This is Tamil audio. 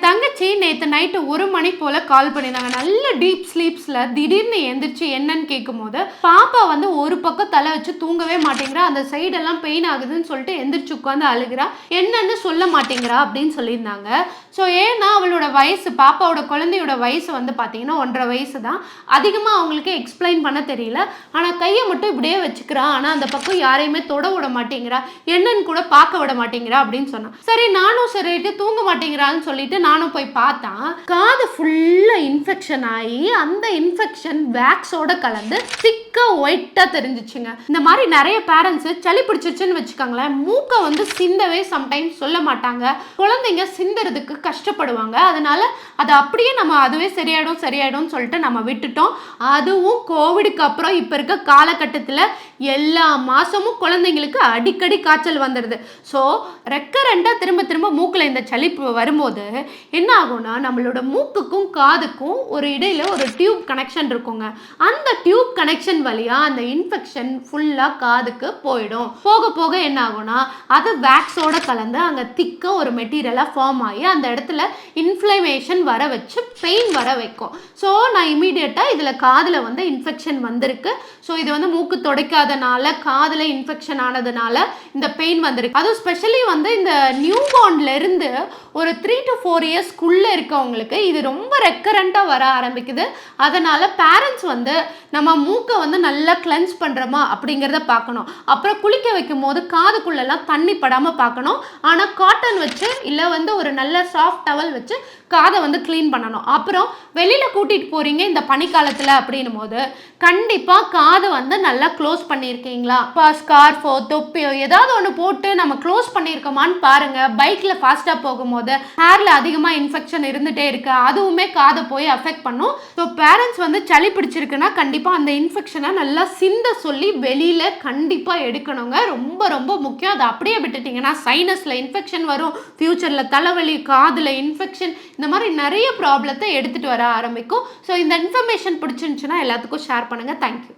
என் தங்கச்சி நேற்று நைட்டு ஒரு மணி போல் கால் பண்ணியிருந்தாங்க நல்ல டீப் ஸ்லீப்ஸில் திடீர்னு எந்திரிச்சு என்னன்னு கேட்கும்போது பாப்பா வந்து ஒரு பக்கம் தலை வச்சு தூங்கவே மாட்டேங்கிறா. அந்த சைடெல்லாம் பெயின் ஆகுதுன்னு சொல்லிட்டு எந்திரிச்சு உட்காந்து அழுகிறா. என்னன்னு சொல்ல மாட்டேங்கிறா அப்படின்னு சொல்லியிருந்தாங்க. ஸோ ஏன்னா அவளோட வயசு பாப்பாவோட குழந்தையோட வயசு வந்து பார்த்தீங்கன்னா ஒன்றரை வயசு தான் அதிகமாக அவங்களுக்கு எக்ஸ்பிளைன் பண்ண தெரியல. ஆனால் கையை மட்டும் இப்படியே வச்சுக்கிறா. ஆனால் அந்த பக்கம் யாரையுமே தொட விட மாட்டேங்கிறா. என்னன்னு கூட பார்க்க விட மாட்டேங்கிறா அப்படின்னு சொன்னான். சரி நானும் சரிட்டு தூங்க மாட்டேங்கிறான்னு சொல்லிட்டு நானும் போய் பார்த்தா காதை ஃபுல்லாக இன்ஃபெக்ஷன் ஆகி அந்த இன்ஃபெக்ஷன் வேக்ஸோட கலந்து திக்க ஒயிட்டாக தெரிஞ்சிச்சுங்க. இந்த மாதிரி நிறைய பேரண்ட்ஸு சளி பிடிச்சிருச்சுன்னு வச்சுக்கோங்களேன் மூக்கை வந்து சிந்தவே சம்டைம்ஸ் சொல்ல மாட்டாங்க. குழந்தைங்க சிந்துறதுக்கு கஷ்டப்படுவாங்க. அதனால அதை அப்படியே நம்ம அதுவே சரியாயிடும் சரியாயிடும் சொல்லிட்டு நம்ம விட்டுட்டோம். அதுவும் கோவிடுக்கு அப்புறம் இப்போ இருக்க காலகட்டத்தில் எல்லா மாதமும் குழந்தைங்களுக்கு அடிக்கடி காய்ச்சல் வந்துடுது. ஸோ ரெக்கரண்டாக திரும்ப திரும்ப மூக்கில் இந்த சளி வரும்போது என்ன ஆகும்னா நம்மளோட மூக்குக்கும் காதுக்கும் ஒரு இடையில ஒரு டியூப் கனெக்ஷன் இருக்குங்க. அந்த டியூப் கனெக்ஷன் வழியாக அந்த இன்ஃபெக்ஷன் ஃபுல்லாக காதுக்கு போயிடும். போக போக என்ன ஆகும்னா அது வேக்ஸோட கலந்து அங்கே திக்க ஒரு மெட்டீரியலாக ஃபார்ம் ஆகி அந்த இடத்துல இன்ஃப்ளமேஷன் வர வச்சு பெயின் வர வைக்கும். ஸோ நான் இமீடியட்டாக இதில் காதில் வந்து இன்ஃபெக்ஷன் வந்திருக்கு. ஸோ இது வந்து மூக்கு துடைக்காதனால காதில் இன்ஃபெக்ஷன் ஆனதுனால இந்த பெயின் வந்திருக்கு. அதுவும் ஸ்பெஷலி வந்து இந்த நியூ இருந்து ஒரு த்ரீ டு ஃபோர் இயர்ஸ்க்குள்ளே இருக்கவங்களுக்கு இது ரொம்ப ரெக்கரண்ட்டாக வர ஆரம்பிக்குது. அதனால் பேரண்ட்ஸ் வந்து நம்ம மூக்கை வந்து நல்லா கிளென்ஸ் பண்ணுறோமா அப்படிங்கிறத பார்க்கணும். அப்புறம் குளிக்க வைக்கும் போது காதுக்குள்ளெல்லாம் தண்ணி படாமல் பார்க்கணும். ஆனால் காட்டன் வச்சு இல்லை வந்து ஒரு நல்ல சாஃப்ட் டவல் வச்சு காதை வந்து க்ளீன் பண்ணணும். அப்புறம் வெளியில் கூட்டிகிட்டு போகிறீங்க இந்த பனிக்காலத்தில் அப்படின்னும் போது கண்டிப்பாக காது வந்து நல்லா க்ளோஸ் பண்ணியிருக்கீங்களா? இப்போ ஸ்கார்ஃபோ தொப்பியோ ஏதாவது ஒன்று போட்டு நம்ம க்ளோஸ் பண்ணியிருக்கோமான்னு பாருங்கள் பைக்கில் ஃபாஸ்ட்டாக போகும்போது ஹேரில் அதிகமாக இன்ஃபெக்ஷன் இருந்துகிட்டே இருக்கு. அதுவுமே காதை போய் அஃபெக்ட் பண்ணும். ஸோ பேரண்ட்ஸ் வந்து சளி பிடிச்சிருக்குன்னா கண்டிப்பாக அந்த இன்ஃபெக்ஷனை நல்லா சிந்த சொல்லி வெளியில் கண்டிப்பாக எடுக்கணுங்க. ரொம்ப ரொம்ப முக்கியம். அதை அப்படியே விட்டுட்டிங்கன்னா சைனஸில் இன்ஃபெக்ஷன் வரும். ஃப்யூச்சரில் தலைவலி காதில் இன்ஃபெக்ஷன் இந்த மாதிரி நிறைய ப்ராப்ளத்தை எடுத்துகிட்டு வர ஆரம்பிக்கும். ஸோ இந்த இன்ஃபர்மேஷன் பிடிச்சிருந்துச்சுன்னா எல்லாத்துக்கும் ஷேர் பண்ணுங்கள் தேங்க்யூ